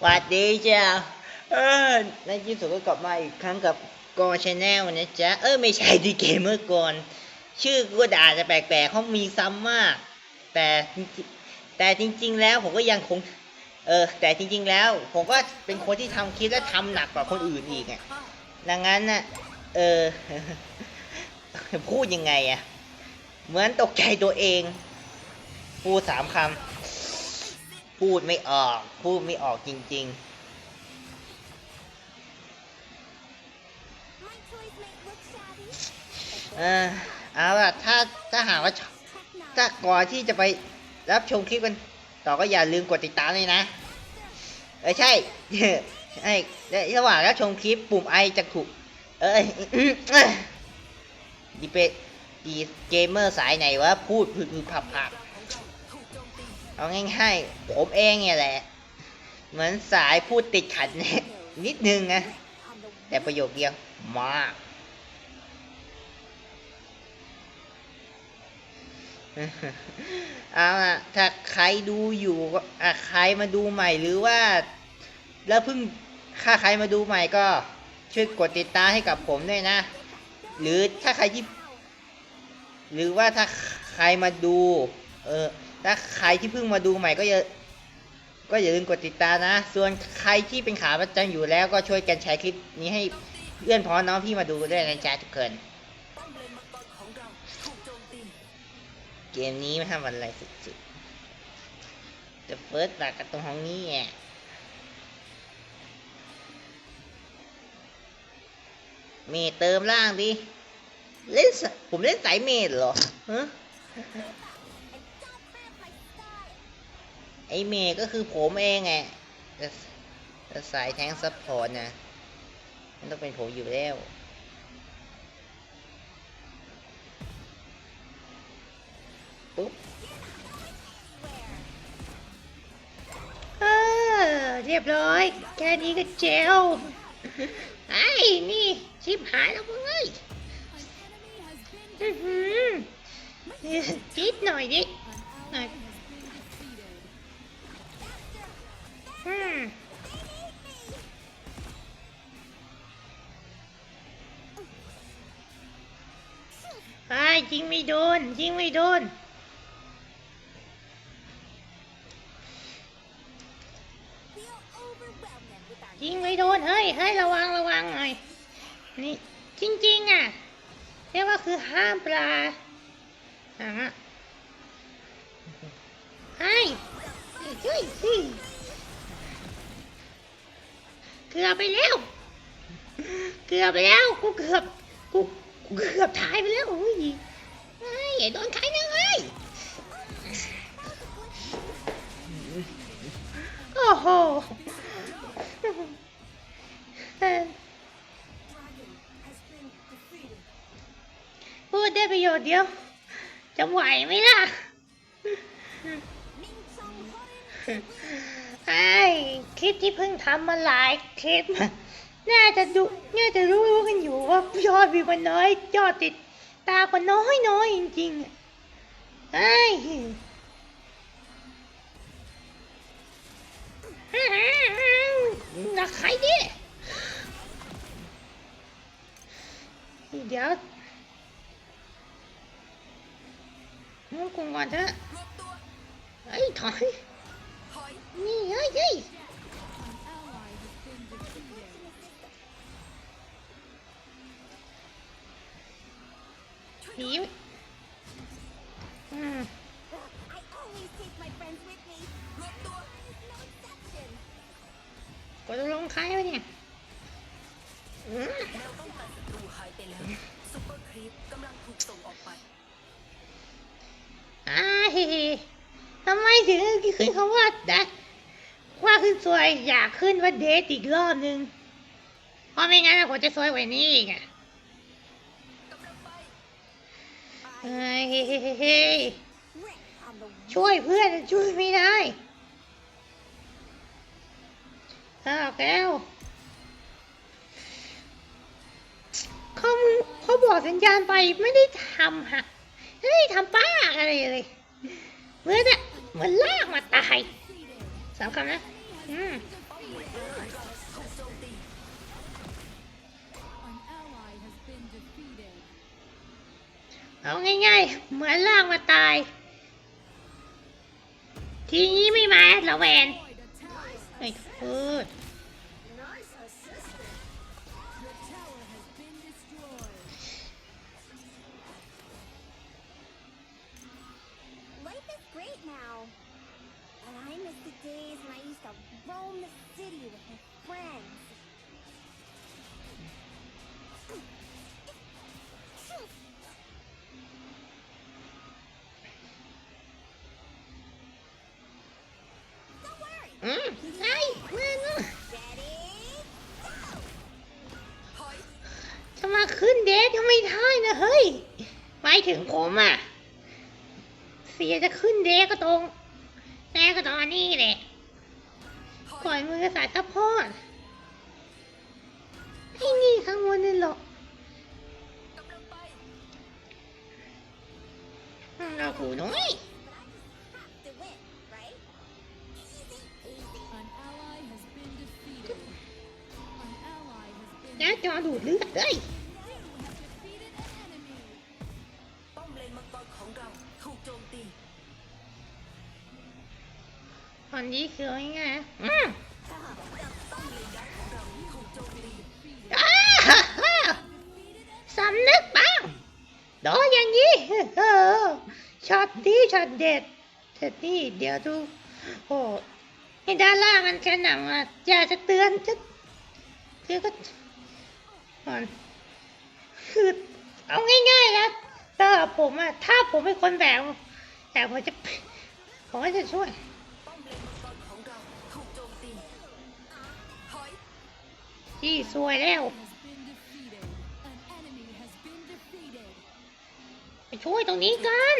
หวัดดีจ้าเออในที่สุดก็กลับมาอีกครั้งกับกอชแนลนะจ๊ะ เออไม่ใช่ดีเกมเมื่อก่อน ชื่อก็ด่าจะแปลกๆเขามีซ้ำมาก แต่แต่จริง ๆ แล้วผมก็ยังคง เออ แต่จริง ๆ แล้ว ผมก็เป็นคนที่ทำคลิปและทำหนักกว่าคนอื่นอีกอะ ดังนั้นน่ะ เออ พูดยังไงอะเหมือนตกใจตัวเอง พูดสามคำ พูดไม่ออก พูดไม่ออกจริง ๆเออเอาล่ะถ้าถ้าหากว่าถ้าก่อนที่จะไปรับชมคลิปกัน ต่อก็อย่าลืมกดติดตามเลยนะ เออใช่ ใช่และระหว่างรับชมคลิปปุ่มไอจะถูก เอ้ยดีเปดีเกมเมอร์สายไหนวะพูดพึงผับผับเอาง่ายๆผมเองเนี่ยแหละ เหมือนสายพูดติดขัดนิดนึงนะแต่ประโยคเดียวมากเอาล่ะถ้าใครดูอยู่อะใครมาดูใหม่หรือว่า แล้วเพิ่ง ถ้าใครมาดูใหม่ก็ช่วยกดติดตามให้กับผมด้วยนะ หรือถ้าใครที่ หรือว่าถ้าใครมาดู เออ ถ้าใครที่เพิ่งมาดูใหม่ก็อย่าก็อย่าลืมกดติดตามนะ ส่วนใครที่เป็นขาประจำอยู่แล้วก็ช่วยกันแชร์คลิปนี้ให้เพื่อนพ้องน้องพี่มาดูด้วยนะจ๊ะทุกคนเกมนี้ไม่ทำอะไรสุดๆจะเฟิร์สหลักกันตรงห้องนี้อะ เมดเติมล่างดิ เล่นผมเล่นสายเมดเหรอฮะไอเมดก็คือผมเองไงแต่สายแทงซัพพอร์ตนะมันต้องเป็นผมอยู่แล้วปุ๊บเออเรียบร้อย แค่นี้ก็เจลไอ้นี่ ชิบหายแล้วมึงเอ้ยอื้อหือจิดหน่อยดิหน่อยอืมไอ้ยิงไม่โดนยิงไม่โดนยิงไม่โดน เฮ้ย เฮ้ย ระวัง ระวังหน่อย นี่จริงๆอะเรียกว่าคือห้ามปลาอะฮะเฮ้ยเฮ้ยเฮ้ยเกือบไปแล้ว เกือบไปแล้ว กูเกือบ กูเกือบตายไปแล้ว อุ้ยเฮ้ยโดนใครนะเฮ้ยำมาหลายคลิป น่าจะดูน่าจะรู้รู้กันอยู่ว่ายอดวิวมันน้อย ยอดติดตามมันน้อยน้อยจริงๆอะไอ้หนักใครดิเดี๋ยวมึงกูก่อนเถอะเฮ้ยถอยนี่เฮ้ย เฮ้ยหนีอืมกดลงใครวะเนี่ยอืมแนวป้องกันศัตรูหายไปแล้วซุปเปอร์ครีปกำลังถูกส่งออกไปอ่าเฮ้ทำไมถึงขึ้นคำว่าดัว่าขึ้นสวยอยากขึ้นว่าเดทอีกรอบนึงเพราะไม่งั้นอะผมจะสวยกว่านี้อีกอะ เฮ้ยช่วยเพื่อนช่วยไม่ได้อ้าวแก้วเขาเขาบอกสัญญาณไปไม่ได้ทำฮะไม่ได้ทำป้าอะไรเลยเหมือนอะเหมือนลากมาตายสามคำนะ อืม เอาง่ายๆ เหมือนล่ากมาตาย ทีนี้ไม่มาละแวนไม่พูด The อืมไอ้แม่งอะจะมาขึ้นเดทก็ไม่ได้นะเฮ้ยหมายถึงผมอะ เสียจะขึ้นเดทก็ตรงแต่ก็ตอนนี้แหละปล่อยมือสายซัพอร์ตไอ้นี่ข้างบนนี่หรอกเราหูน้อย ally has been แล้วจอดูดเลือดเลย You have defeated an enemy. ป้อมเลนมังกรของเราถูกโจมตีตอนนี้คือง่ายๆนะอืมป้อมเลนย้ายของเราถูกโจมตีอ้าฮ่าฮ่าสำนึกบ้างโดนอย่างนี้เออช็อตดีช็อตเด็ดเสร็จนี่เดี๋ยวดูโอ้ให้ด้านล่างมันแค่หนังอะอยากจะเตือนจะเตือนก็ มันคือเอาง่ายๆนะถ้าผมอะถ้าผมเป็นคนแบบแต่ผมจะผมก็จะช่วยป้อมเลนมังกรของเราถูกโจมตีถอยที่วยแล้วไปช่วยตรงนี้กัน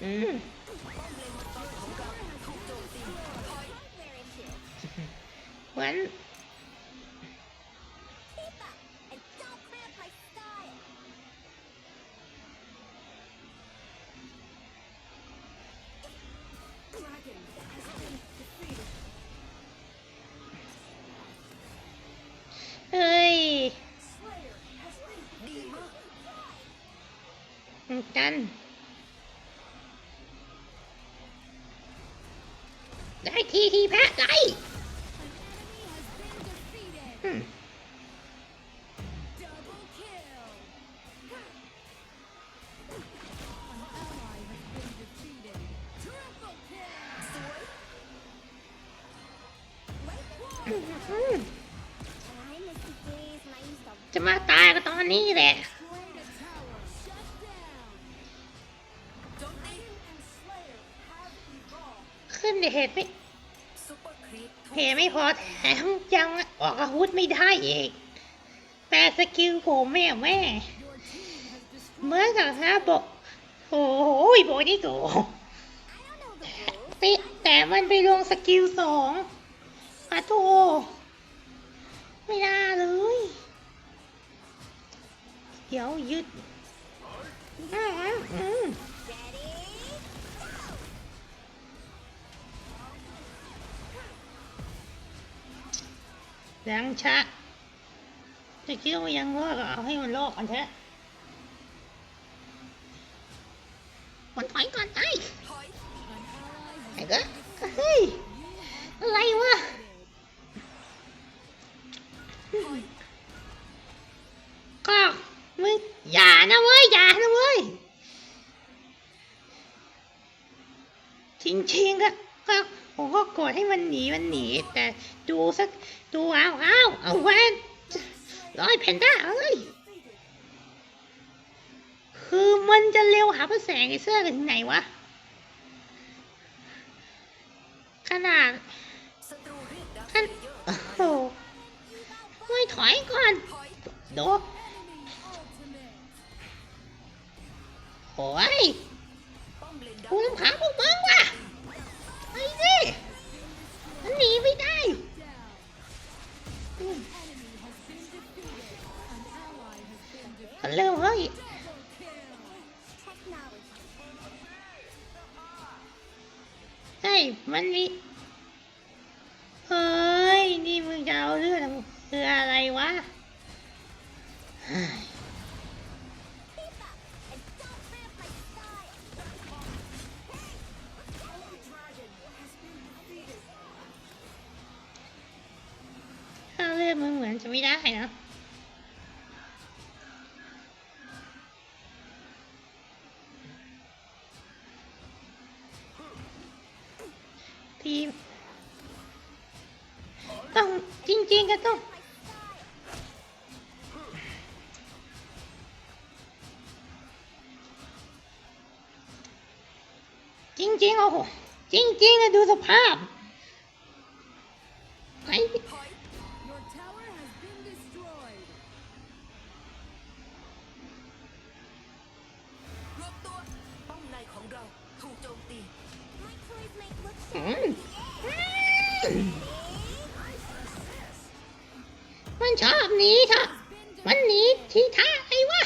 เอืม เหมือนเฮ้ยจันได้ทีทีแพ้ได้ ขึ้นในเหตุไม่เหตุไม่พอแถมยังออกอาวุธไม่ได้อีก แต่สกิลผมแม่แม่เหมื่อนกับฮะบอกโอ้ยโบนี่โกติแต่มันไปลงสกิลสองอะโตไม่น่าเลย เดี๋ยวยึด ยังชะจะคิดว่ายังรอดก็เอาให้มันรอดก่อนเถอะมันถอยก่อนไอ้ถอยไอ้ก็เฮ้ย อะไรวะก็มึงอย่านะเว้ย อย่านะเว้ย จริงๆก็ ให้มันหนีมันหนี แต่ดูสักดูเอาเอาเอาแวนร้อยแพนด้าเอ้ยคือมันจะเร็วหาพระแสงไอ้เสื้อกันที่ไหนวะ ขนาดศัตรูเรียกดาวขั้นเยอะโอ้โหไม่ถอยก่อนโดโอ้ยป้อมเลนดาวกูต้องหาพวกมึงว่ะไอ้นี่ หนีไม่ได้ฉันเร็วเฮ้ยใช่มันมี เฮ้ย นี่มึงจะเอาเรื่องคืออะไรวะ มึงเหมือนจะไม่ได้นะทีมต้องจริงๆก็ต้องจริงๆโอ้โหจริงๆอะดูสภาพ มันชอบหนีค่ะ มันหนีที่ท่าไอ้วะ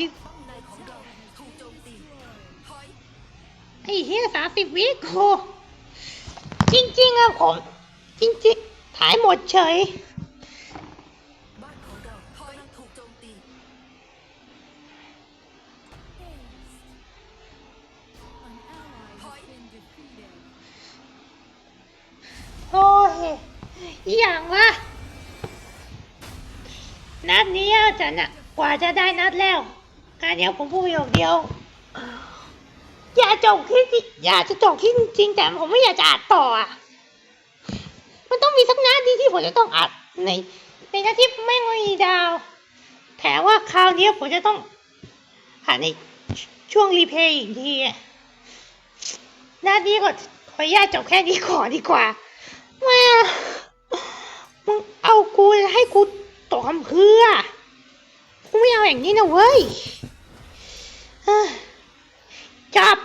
ที่ไอ้เฮียสามสิบวิกูจริงๆอะผม จริงๆถ่ายหมดเฉยโอ้ยอย่างวะนัดนี้จะนะกว่าจะได้นัดแล้ว การเดี๋ยวผมพูดประโยคเดียว อย่าจบที่จริงอย่าจะจบที่จริงแต่ผมไม่อยากจะอัดต่ออะ มันต้องมีสักหนัดดีที่ผมจะต้องอัดในในนัดที่ไม่มีดาวแต่ว่าคราวนี้ผมจะต้องอัดในช่วงรีเพย์อีกทีอะนัดนี้ก็ขออนุญาตจบแค่นี้ก่อนดีกว่าไม่มึงเอากูให้กูตกคำเพื่อกูไม่เอาอย่างนี้นะเว้ย เอ้อจับ